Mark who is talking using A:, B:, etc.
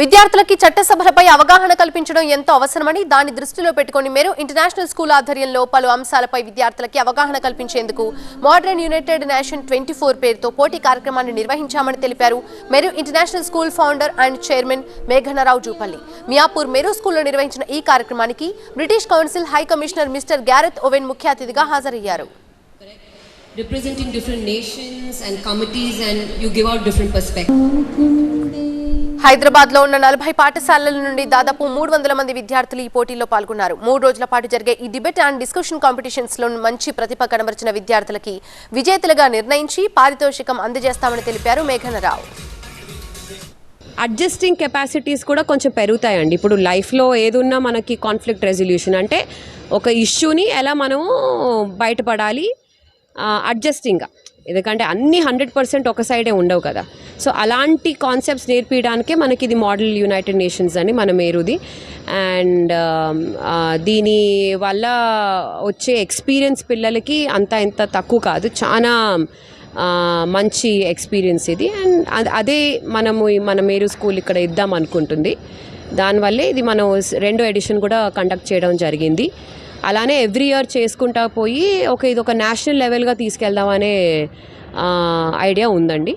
A: విద్యార్థులకి చట్టసభలపై అవగాహన కల్పించడం ఎంతో అవసరమని దాన్ని దృష్టిలో పెట్టుకుని మేరు ఇంటర్నేషనల్ స్కూల్ ఆధ్వర్యంలో పలు అంశాలపై విద్యార్థులకి అవగాహన కల్పించేందుకు modern united nation twenty four పేరుతో పోటీ కార్యక్రమాన్ని నిర్వహించామని తెలిపారు. Meru international school founder and chairman Meghana Rao Jupally. Miyapur Meru స్కూల్లో నిర్వహించిన ఈ కార్యక్రమానికి British council high commissioner mister Gareth Owen ముఖ్య అతిథిగా హాజరయ్యారు.
B: Representing different nations and committees and you give out different perspectives.
A: హైదరాబాద్లో ఉన్న నలభై పాఠశాలల నుండి దాదాపు మూడు వందల మంది విద్యార్థులు ఈ పోటీలో పాల్గొన్నారు. మూడు రోజుల పాటు జరిగే ఈ డిబేట్ అండ్ డిస్కషన్ కాంపిటీషన్స్లో మంచి ప్రతిభ కనబరిచిన విద్యార్థులకి విజేతలుగా నిర్ణయించి పారితోషికం అందజేస్తామని తెలిపారు మేఘనరావు
C: అడ్జస్టింగ్ కెపాసిటీస్ కూడా కొంచెం పెరుగుతాయండి. ఇప్పుడు లైఫ్లో ఏదున్నా మనకి కాన్ఫ్లిక్ట్ రెజల్యూషన్ అంటే ఒక ఇష్యూని ఎలా మనము బయటపడాలి అడ్జస్టింగ్గా ఎందుకంటే అన్ని హండ్రెడ్ పర్సెంట్ ఒక సైడే ఉండవు కదా. సో అలాంటి కాన్సెప్ట్స్ నేర్పించడానికే మనకి ఇది మోడల్ యునైటెడ్ నేషన్స్ అని మన మేరుది. అండ్ um, దీని వల్ల వచ్చే ఎక్స్పీరియన్స్ పిల్లలకి అంత ఇంత తక్కువ కాదు. చాలా మంచి ఎక్స్పీరియన్స్ ఇది. అండ్ అదే మనము మన మేరు స్కూల్ ఇక్కడ ఇద్దాం అనుకుంటుంది. దానివల్లే ఇది మనం రెండో ఎడిషన్ కూడా కండక్ట్ చేయడం జరిగింది. అలానే ఎవ్రీ ఇయర్ చేసుకుంటా పోయి ఒక ఇది ఒక నేషనల్ లెవెల్గా తీసుకెళ్దామనే ఐడియా ఉందండి.